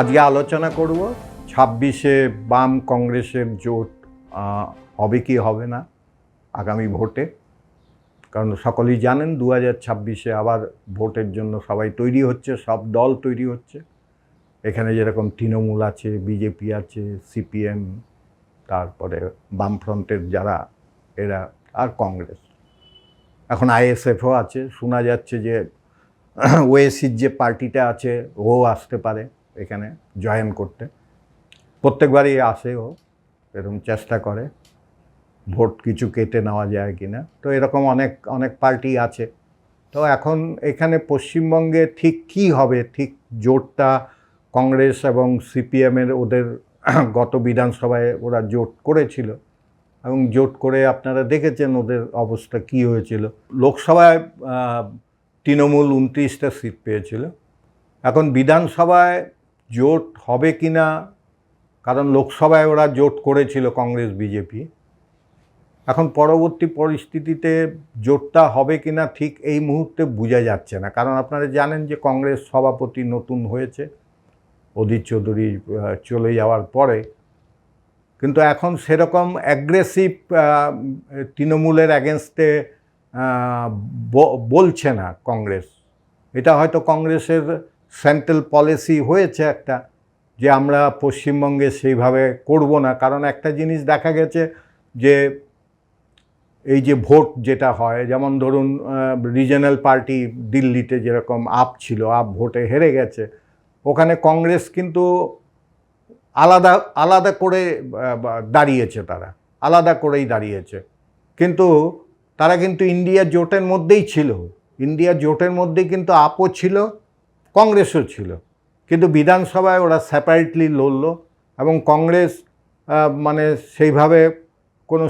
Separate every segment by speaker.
Speaker 1: আজকে আলোচনা করব, ছাব্বিশে বাম কংগ্রেসের জোট হবে কি হবে না আগামী ভোটে। কারণ সকলেই জানেন দু হাজার ছাব্বিশে আবার ভোটের জন্য সবাই তৈরি হচ্ছে, সব দল তৈরি হচ্ছে। এখানে যেরকম তৃণমূল আছে, বিজেপি আছে, সিপিএম, তারপরে বামফ্রন্টের যারা, এরা, আর কংগ্রেস। এখন আইএসএফও আছে, শোনা যাচ্ছে যে ওয়েসির যে পার্টিটা আছে, ও আসতে পারে। এখানে জয়েন করতে। প্রত্যেকবারই আসে ও, এরকম চেষ্টা করে। ভোট কিছু কেটে নেওয়া যায় কি না? তো এরকম অনেক অনেক পার্টি আছে। তো এখন এখানে পশ্চিমবঙ্গে ঠিক কি হবে? ঠিক জোটটা কংগ্রেস এবং সিপিএমের ওদের গত বিধানসভায় ওরা জোট করেছিল। এবং জোট করে আপনারা দেখেছেন ওদের অবস্থা কি হয়েছিল। লোকসভায় তৃণমূল উনত্রিশটা সিট পেয়েছিল। এখন বিধানসভায় জোট হবে কি না? কারণ লোকসভায় ওরা জোট করেছিল কংগ্রেস, বিজেপি। এখন পরবর্তী পরিস্থিতিতে জোটটা হবে কি না ঠিক এই মুহূর্তে বোঝা যাচ্ছে না। কারণ আপনারা জানেন যে কংগ্রেস সভাপতি নতুন হয়েছে, অধীর চৌধুরী চলে যাওয়ার পরে। কিন্তু এখন সেরকম অ্যাগ্রেসিভ তৃণমূলের অ্যাগেনস্টে বলছে না কংগ্রেস। এটা হয়তো কংগ্রেসের সেন্ট্রাল পলিসি হয়েছে একটা যে আমরা পশ্চিমবঙ্গে সেইভাবে করব না। কারণ একটা জিনিস দেখা গেছে যে এই যে ভোট যেটা হয়, যেমন ধরুন রিজনাল পার্টি দিল্লিতে যেরকম আপ ছিল আপ ভোটে হেরে গেছে, ওখানে কংগ্রেস কিন্তু আলাদা আলাদা করে দাঁড়িয়েছে তারা, আলাদা করেই দাঁড়িয়েছে। কিন্তু তারা কিন্তু ইন্ডিয়া জোটের মধ্যেই ছিল। ইন্ডিয়া জোটের মধ্যেই কিন্তু আপও ছিল। কংগ্রেসও ছিল। কিন্তু বিধানসভায় ওরা সেপারেটলি লড়লো এবং কংগ্রেস মানে সেইভাবে কোনো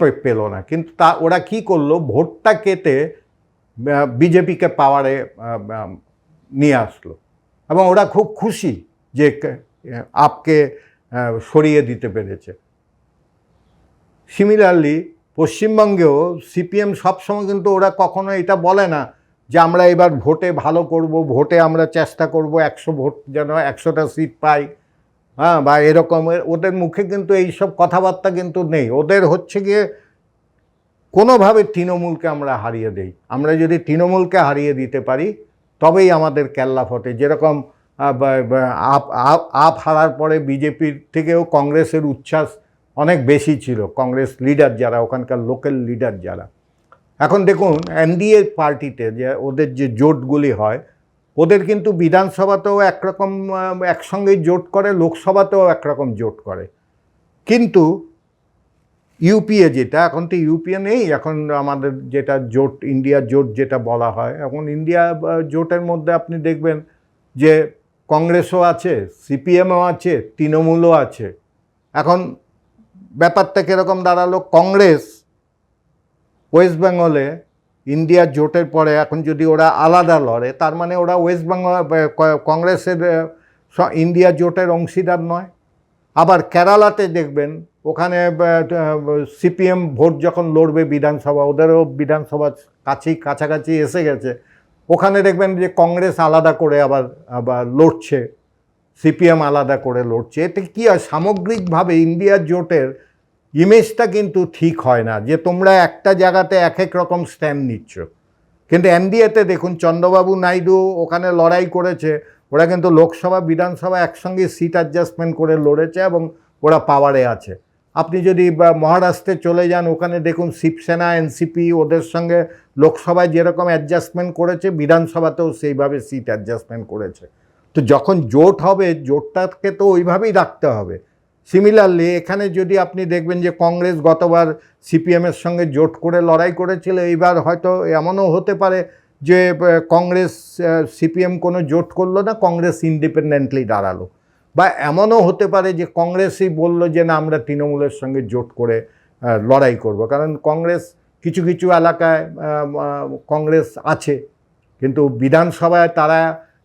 Speaker 1: পে- পেল না। কিন্তু তা, ওরা কি করল, ভোটটা কেটে বিজেপিকে পাওয়ারে নিয়ে আসলো। এবং ওরা খুব খুশি যে আপকে সরিয়ে দিতে পেরেছে। সিমিলারলি পশ্চিমবঙ্গেও সিপিএম সবসময় কিন্তু ওরা কখনো এটা বলে না যে আমরা এবার ভোটে ভালো করব, ভোটে আমরা চেষ্টা করব একশো ভোট যেন একশোটা সিট পাই হ্যাঁ বা এরকমের ওদের মুখে কিন্তু এইসব কথাবার্তা কিন্তু নেই। ওদের হচ্ছে গিয়ে কোনোভাবে তৃণমূলকে আমরা হারিয়ে দেই। আমরা যদি তৃণমূলকে হারিয়ে দিতে পারি, তবেই আমাদের কেল্লা ফটে। যেরকম আপ- আপ হারার পরে বিজেপির থেকেও কংগ্রেসের উচ্ছ্বাস অনেক বেশি ছিল। কংগ্রেস লিডার যারা, ওখানকার লোকাল লিডার যারা। এখন দেখুন এনডিএ পার্টিতে যে ওদের যে জোটগুলি হয় ওদের কিন্তু বিধানসভাতেও একরকম আহ, একসঙ্গেই জোট করে লোকসভাতেও একরকম জোট করে। কিন্তু ইউপিএ যেটা এখন তো ইউপিএ নেই এখন আমাদের যেটা জোট ইন্ডিয়া জোট যেটা বলা হয় এখন ইন্ডিয়া জোটের মধ্যে আপনি দেখবেন যে কংগ্রেসও আছে সিপিএমও আছে তৃণমূলও আছে। এখন ব্যাপারটা কীরকম দাঁড়াল? কংগ্রেস ওয়েস্ট বেঙ্গলে ইন্ডিয়া জোটের পরে এখন যদি ওরা আলাদা লড়ে, তার মানে ওরা ওয়েস্ট বেঙ্গল কংগ্রেসের ইন্ডিয়া জোটের অংশীদার নয়। আবার কেরালাতে দেখবেন, ওখানে সিপিএম ভোট যখন লড়বে বিধানসভা, ওদেরও বিধানসভা কাছেই কাছাকাছি এসে গেছে। ওখানে দেখবেন যে কংগ্রেস আলাদা করে আবার আবার লড়ছে, সিপিএম আলাদা করে লড়ছে। এতে কী হয়? সামগ্রিকভাবে ইন্ডিয়া জোটের ইমেজটা কিন্তু ঠিক হয় না, যে তোমরা একটা জায়গাতে এক এক রকম স্ট্যান্ড নিচ্ছ। কিন্তু এনডিএতে দেখুন, চন্দ্রবাবু নাইডু ওখানে লড়াই করেছে, ওরা কিন্তু লোকসভা, বিধানসভা একসঙ্গে সিট অ্যাডজাস্টমেন্ট করে লড়েছে এবং ওরা পাওয়ারে আছে। আপনি যদি মহারাষ্ট্রে চলে যান, ওখানে দেখুন শিবসেনা, এনসিপি ওদের সঙ্গে লোকসভায় যেরকম অ্যাডজাস্টমেন্ট করেছে, বিধানসভাতেও সেইভাবে সিট অ্যাডজাস্টমেন্ট করেছে। তো যখন জোট হবে, জোটটাকে তো ওইভাবেই রাখতে হবে। সিমিলারলি এখানে যদি আপনি দেখবেন যে কংগ্রেস গতবার সিপিএমের সঙ্গে জোট করে লড়াই করেছিল, এইবার হয়তো এমনও হতে পারে যে কংগ্রেস সিপিএম কোনো জোট করল না, কংগ্রেস ইন্ডিপেন্ডেন্টলি দাঁড়াল। বা এমনও হতে পারে যে কংগ্রেসই বলল যে, না, আমরা তৃণমূলের সঙ্গে জোট করে লড়াই করব। কারণ কংগ্রেস কিছু কিছু এলাকায় কংগ্রেস আছে, কিন্তু বিধানসভায় তারা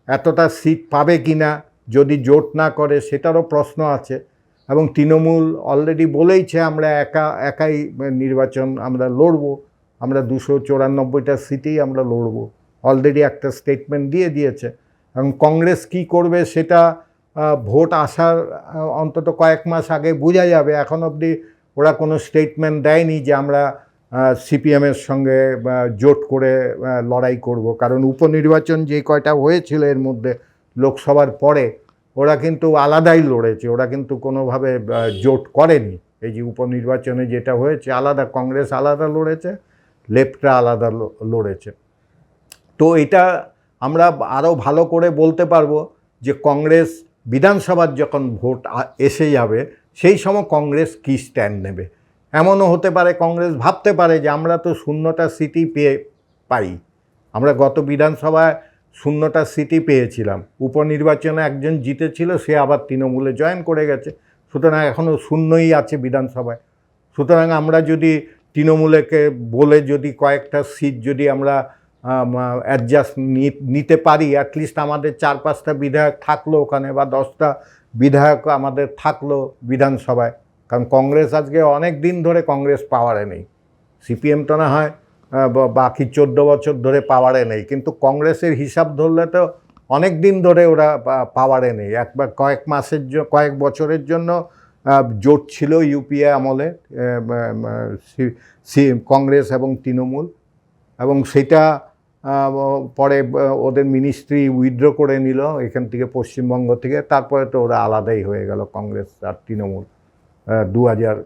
Speaker 1: এতটা সিট পাবে কি না যদি জোট না করে, সেটারও প্রশ্ন আছে। এবং তৃণমূল অলরেডি বলেইছে, আমরা একা, একাই নির্বাচন আমরা লড়বো, আমরা দুশো চৌরানব্বইটা সিটেই আমরা লড়বো। অলরেডি একটা স্টেটমেন্ট দিয়ে দিয়েছে। এবং কংগ্রেস কি করবে সেটা ভোট আসার অন্তত কয়েক মাস আগে বোঝা যাবে। এখন অবধি ওরা কোনো স্টেটমেন্ট দেয়নি যে আমরা সিপিএমের সঙ্গে জোট করে লড়াই করব। কারণ উপনির্বাচন যে কয়টা হয়েছিল এর মধ্যে, লোকসভার পরে ওরা কিন্তু আলাদাই লড়েছে, ওরা কিন্তু কোনোভাবে জোট করেনি। এই যে উপনির্বাচনে যেটা হয়েছে, আলাদা কংগ্রেস আলাদা লড়েছে লেফটরা আলাদা লড়েছে। তো এটা আমরা আরও ভালো করে বলতে পারব যে কংগ্রেস বিধানসভার যখন ভোট এসে যাবে, সেই সময় কংগ্রেস কী স্ট্যান্ড নেবে? এমনও হতে পারে, কংগ্রেস ভাবতে পারে যে আমরা তো শূন্যটা সিটি পেয়ে পাই। আমরা গত বিধানসভায় শূন্যটা সিটই পেয়েছিলাম। উপনির্বাচনে একজন জিতেছিল, সে আবার তৃণমূলে জয়েন করে গেছে। সুতরাং এখনও শূন্যই আছে বিধানসভায়। সুতরাং আমরা যদি তৃণমূলেকে বলে যদি কয়েকটা সিট যদি আমরা অ্যাডজাস্ট নিতে পারি অ্যাটলিস্ট আমাদের চার পাঁচটা বিধায়ক থাকল ওখানে বা দশটা বিধায়ক আমাদের থাকল বিধানসভায়। কারণ কংগ্রেস আজকে অনেক দিন ধরে কংগ্রেস পাওয়ারে নেই। সিপিএম তো না হয়। বাকি চোদ্দ বছর ধরে পাওয়ারে নেই। কিন্তু কংগ্রেসের হিসাব ধরলে তো অনেক দিন ধরে ওরা পাওয়ারে নেই। একবার কয়েক মাসের কয়েক বছরের জন্য জোট ছিল ইউপিএ আমলে কংগ্রেস এবং তৃণমূল। এবং সেটা পরে ওদের মিনিস্ট্রি উইথড্র করে নিল এখান থেকে পশ্চিমবঙ্গ থেকে। তারপরে তো ওরা আলাদাই হয়ে গেল কংগ্রেস আর তৃণমূল। দু হাজার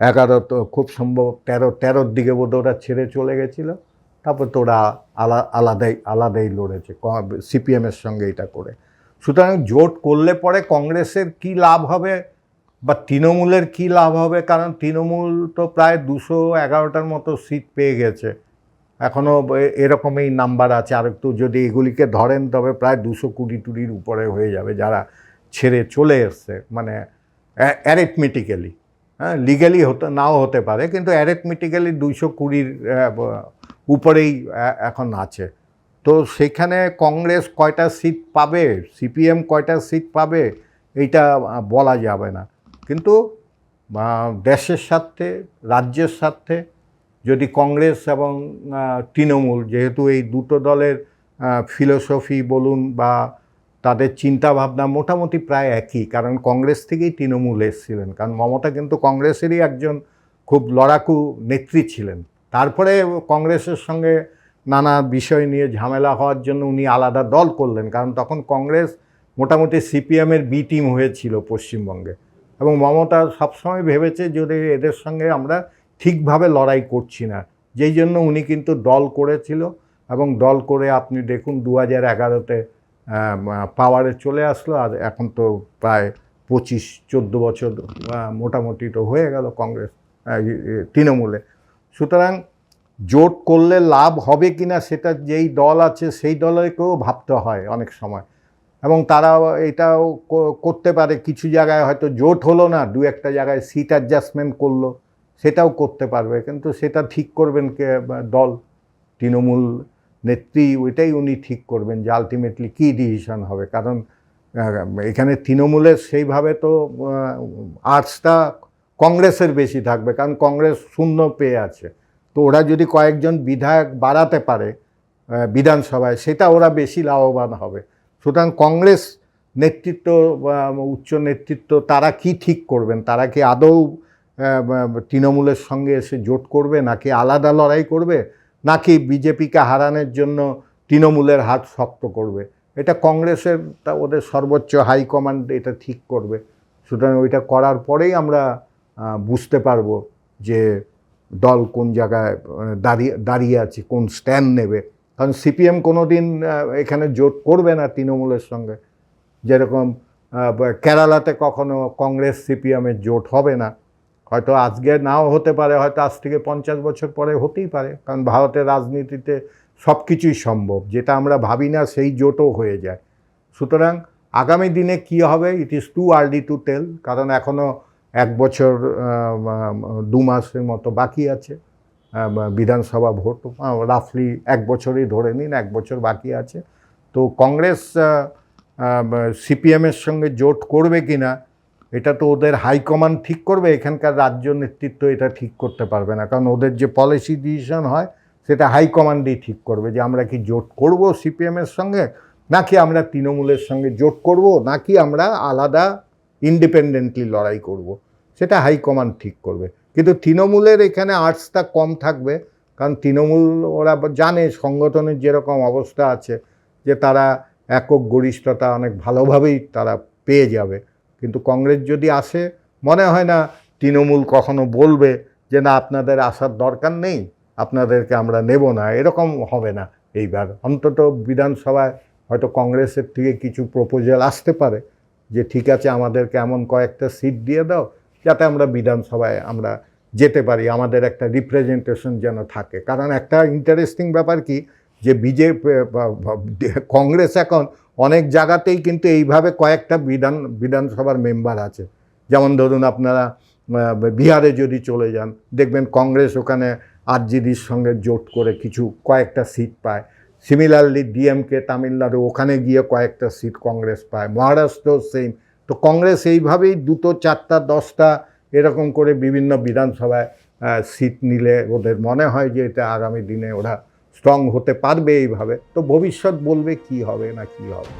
Speaker 1: এগারো তো খুব সম্ভব তেরো, তেরোর দিকে বোধ ওরা ছেড়ে চলে গেছিল। তারপর তো ওরা আলা, আলাদাই আলাদাই লড়েছে সিপিএমের সঙ্গে এটা করে। সুতরাং জোট করলে পরে কংগ্রেসের কি লাভ হবে বা তৃণমূলের কি লাভ হবে? কারণ তৃণমূল তো প্রায় দুশো এগারোটার মতো সিট পেয়ে গেছে। এখনও এরকমই নাম্বার আছে। আর একটু যদি এগুলিকে ধরেন, তবে প্রায় দুশো কুড়ি টুড়ির উপরে হয়ে যাবে যারা ছেড়ে চলে এসছে মানে অ্যারিথমেটিক্যালি। হ্যাঁ লিগালি হতে, নাও হতে পারে, কিন্তু অ্যারিথমেটিক্যালি দুইশো কুড়ির উপরেই এখন আছে। তো সেখানে কংগ্রেস কয়টা সিট পাবে, সিপিএম কয়টা সিট পাবে, এইটা বলা যাবে না। কিন্তু দেশের স্বার্থে, রাজ্যের স্বার্থে, যদি কংগ্রেস এবং তৃণমূল, যেহেতু এই দুটো দলের ফিলোসফি বলুন বা তাদের চিন্তাভাবনা মোটামুটি প্রায় একই, কারণ কংগ্রেস থেকেই তৃণমূল এসেছিলেন। কারণ মমতা কিন্তু কংগ্রেসেরই একজন খুব লড়াকু নেত্রী ছিলেন। তারপরে কংগ্রেসের সঙ্গে নানা বিষয় নিয়ে ঝামেলা হওয়ার জন্য উনি আলাদা দল করলেন, কারণ তখন কংগ্রেস মোটামুটি সিপিএমের বি টিম হয়েছিল পশ্চিমবঙ্গে। এবং মমতা সবসময় ভেবেছে যদি এদের সঙ্গে আমরা ঠিকভাবে লড়াই করছি না, যেই জন্য উনি কিন্তু দল করেছিল। এবং দল করে আপনি দেখুন দু হাজার এগারোতে পাওয়ারে চলে আসলো, আর এখন তো প্রায় পঁচিশ, চোদ্দ বছর মোটামুটি তো হয়ে গেল কংগ্রেস তৃণমূলে। সুতরাং জোট করলে লাভ হবে কি না সেটা যেই দল আছে সেই দলেকেও ভাবতে হয় অনেক সময়। এবং তারাও এটাও করতে পারে, কিছু জায়গায় হয়তো জোট হলো না, দু একটা জায়গায় সিট অ্যাডজাস্টমেন্ট করল, সেটাও করতে পারবে। কিন্তু সেটা ঠিক করবেন কে দল, তৃণমূল নেত্রী, ওইটাই উনি ঠিক করবেন যে আলটিমেটলি কী ডিসিশন হবে। কারণ এখানে তৃণমূলের সেইভাবে তো আর্টসটা কংগ্রেসের বেশি থাকবে, কারণ কংগ্রেস শূন্য পেয়ে আছে। তো ওরা যদি কয়েকজন বিধায়ক বাড়াতে পারে বিধানসভায়, সেটা ওরা বেশি লাভবান হবে। সুতরাং কংগ্রেস নেতৃত্ব উচ্চ নেতৃত্ব তারা কি ঠিক করবেন? তারা কি আদৌ তৃণমূলের সঙ্গে এসে জোট করবে, নাকি আলাদা লড়াই করবে? নাকি বিজেপিকে হারানোর জন্য তৃণমূলের হাত শক্ত করবে? এটা কংগ্রেসের তা ওদের সর্বোচ্চ হাইকমান্ড এটা ঠিক করবে। সুতরাং ওইটা করার পরেই আমরা বুঝতে পারব যে দল কোন জায়গায় দাঁড়িয়ে দাঁড়িয়ে আছে, কোন স্ট্যান্ড নেবে। কারণ সিপিএম কোনো দিন এখানে জোট করবে না তৃণমূলের সঙ্গে। যেরকম কেরালাতে কখনো কংগ্রেস, সিপিএমের জোট হবে না। হয়তো আজকে নাও হতে পারে, হয়তো আজ থেকে পঞ্চাশ বছর পরে হতেই পারে। কারণ ভারতের রাজনীতিতে সব কিছুই সম্ভব, যেটা আমরা ভাবি না সেই জোটও হয়ে যায়। সুতরাং আগামী দিনে কি হবে it is too early to tell কারণ এখনও এক বছর দু মাসের মতো বাকি আছে বিধানসভা ভোট। রাফলি এক বছরই ধরে নিন, এক বছর বাকি আছে। তো কংগ্রেস সিপিএমের সঙ্গে জোট করবে কি না এটা তো ওদের হাইকমান্ড ঠিক করবে, এখানকার রাজ্য নেতৃত্ব এটা ঠিক করতে পারবে না। কারণ ওদের যে পলিসি ডিসিশন হয়, সেটা হাইকমান্ডই ঠিক করবে যে আমরা কি জোট করব সিপিএমের সঙ্গে, নাকি আমরা তৃণমূলের সঙ্গে জোট করব, নাকি আমরা আলাদা ইন্ডিপেন্ডেন্টলি লড়াই করব। সেটা হাইকমান্ড ঠিক করবে। কিন্তু তৃণমূলের এখানে আর্টসটা কম থাকবে, কারণ তৃণমূল ওরা জানে সংগঠনের যেরকম অবস্থা আছে, যে তারা একক গরিষ্ঠতা অনেক ভালোভাবেই তারা পেয়ে যাবে। কিন্তু কংগ্রেস যদি আসে, মনে হয় না তৃণমূল কখনো বলবে যে না, আপনাদের আসার দরকার নেই, আপনাদেরকে আমরা নেব না। এরকম হবে না এইবার। অন্তত বিধানসভায় হয়তো কংগ্রেসের থেকে কিছু প্রপোজাল আসতে পারে যে, ঠিক আছে, আমাদেরকে এমন কয়েকটা সিট দিয়ে দাও, যাতে আমরা বিধানসভায় আমরা যেতে পারি, আমাদের একটা রিপ্রেজেন্টেশন যেন থাকে। কারণ একটা ইন্টারেস্টিং ব্যাপার কি যে, বিজেপি কংগ্রেস এখন অনেক জায়গাতেই কিন্তু এইভাবে কয়েকটা বিধান, বিধানসভার মেম্বার আছে। যেমন ধরুন আপনারা বিহারে যদি চলে যান, দেখবেন কংগ্রেস ওখানে আরজিডির সঙ্গে জোট করে কিছু, কয়েকটা সিট পায়। সিমিলারলি ডিএমকে তামিলনাড়ু ওখানে গিয়ে কয়েকটা সিট কংগ্রেস পায়। মহারাষ্ট্র সেম। তো কংগ্রেস এইভাবেই দুটো, চারটা, দশটা এরকম করে বিভিন্ন বিধানসভায় সিট নিলে ওদের মনে হয় যে এটা আগামী দিনে ওরা স্ট্রং হতে পারবে এইভাবে তো ভবিষ্যৎ বলবে কি হবে না কি হবে।